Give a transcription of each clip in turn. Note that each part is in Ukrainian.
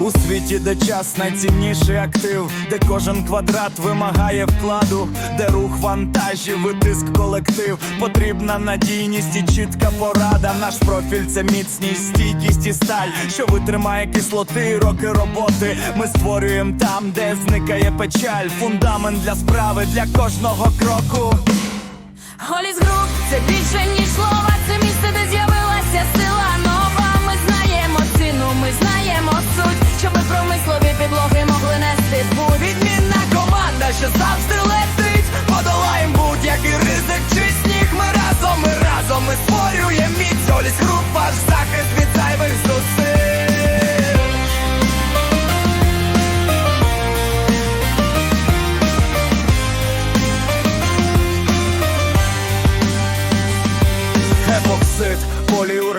У світі, де час найцінніший актив, де кожен квадрат вимагає вкладу, де рух вантажів і тиск колектив, потрібна надійність і чітка порада. Наш профіль це міцність, стійкість і сталь, що витримає кислоти, і роки роботи. Ми створюємо там, де зникає печаль, фундамент для справи, для кожного кроку. Голіс груп це більше ніж слова, команда, що завжди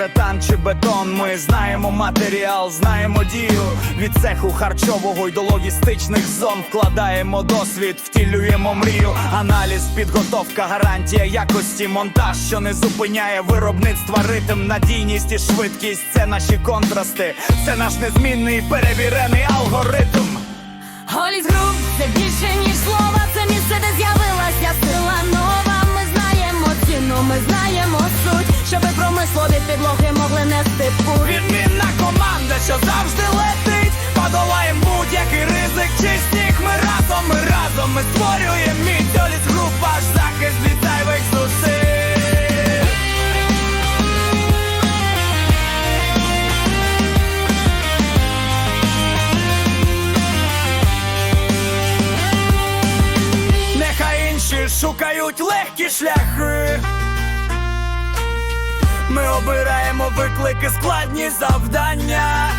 поліуретан чи бетон. Ми знаємо матеріал, знаємо дію від цеху харчового й до логістичних зон. Вкладаємо досвід, втілюємо мрію. Аналіз, підготовка, гарантія якості, монтаж, що не зупиняє виробництва, ритм, надійність і швидкість. Це наші контрасти, це наш незмінний перевірений алгоритм. Голіс груп це більше ніж шукають легкі шляхи. Ми обираємо виклики, складні завдання.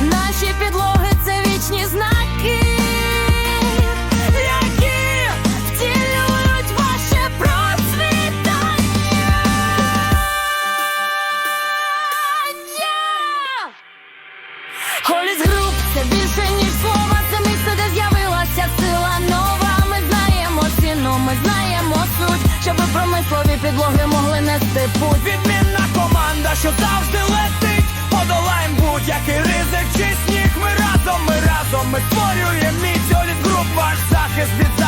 Наші підлоги це вічні знаки, процвітання. Груп це більше промислові підлоги могли нести путь. Відмінна команда, що завжди летить, подолаєм будь-який ризик, чи сніг. Ми разом, ми разом, ми створюємо міць, оліт груп ваш захист від